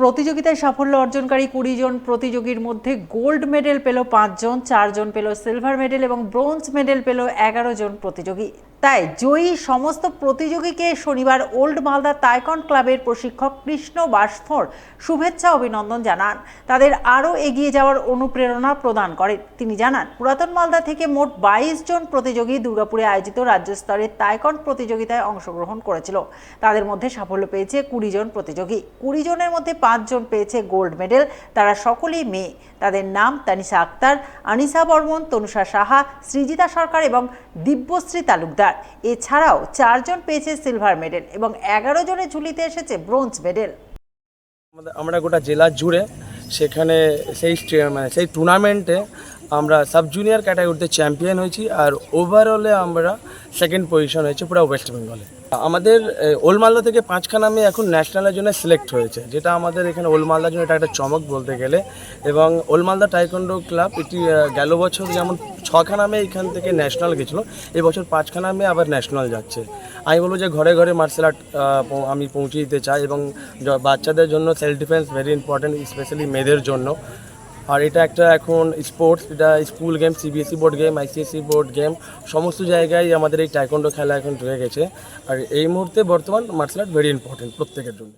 প্রতিযোগিতায় সাফল্য অর্জনকারী কুড়ি জন প্রতিযোগীর মধ্যে গোল্ড মেডেল পেল পাঁচজন চারজন পেল সিলভার মেডেল এবং ব্রোঞ্জ মেডেল পেল এগারো জন প্রতিযোগী। তাই জয়ী সমস্ত প্রতিযোগীকে শনিবার ওল্ড মালদা তাইকন ক্লাবের প্রশিক্ষক কৃষ্ণ বাসফোর শুভেচ্ছা অভিনন্দন জানান। তাদের আরও এগিয়ে যাওয়ার অনুপ্রেরণা প্রদান করেন। তিনি জানান, পুরাতন মালদা থেকে মোট বাইশ জন প্রতিযোগী দুর্গাপুরে আয়োজিত রাজ্য স্তরের তাইকন প্রতিযোগিতায় অংশগ্রহণ করেছিল। তাদের মধ্যে সাফল্য পেয়েছে কুড়ি জন প্রতিযোগী। কুড়ি জনের মধ্যে পাঁচজন পেয়েছে গোল্ড মেডেল। তারা সকলেই মেয়ে। তাদের নাম তানিশা আক্তার আনিসা বর্মন, তনুষা সাহা, সৃজিতা সরকার এবং দিব্যশ্রী তালুকদার। এছাড়াও চারজন পেয়েছে সিলভার মেডেল এবং এগারো জনের ঝুলিতে এসেছে ব্রোঞ্জ মেডেল। আমরা গোটা জেলা জুড়ে সেখানে সেই মানে সেই টুর্নামেন্টে আমরা সাব জুনিয়র ক্যাটাগরিতে চ্যাম্পিয়ন হয়েছি আর ওভারঅলে আমরা সেকেন্ড পজিশন হয়েছে পুরো ওয়েস্ট বেঙ্গলে আমাদের ওলমালদা থেকে পাঁচখানা মেয়ে এখন ন্যাশনালের জন্য সিলেক্ট হয়েছে, যেটা আমাদের এখানে ওল্ড মালদার জন্য এটা একটা চমক বলতে গেলে। এবং ওল্ড মালদা টাইকন্ডো ক্লাব এটি গেল বছর যেমন ছখানা মেয়ে এখান থেকে ন্যাশনাল গেছিল এবছর পাঁচখানা মেয়ে আবার ন্যাশনাল যাচ্ছে। আমি বলব যে ঘরে ঘরে মার্শাল আর্ট আমি পৌঁছে দিতে চাই এবং বাচ্চাদের জন্য self defence very important specially মেয়েদের জন্য। আর এটা একটা এখন স্পোর্টস এটা school game CBSE board game ICSE board game সমস্ত জায়গায় আমাদের এই টাইকন্ডো খেলা এখন ঢুকে গেছে। আর এই মুহূর্তে বর্তমান মার্শাল আর্ট ভেরি ইম্পর্টেন্ট প্রত্যেকের জন্য।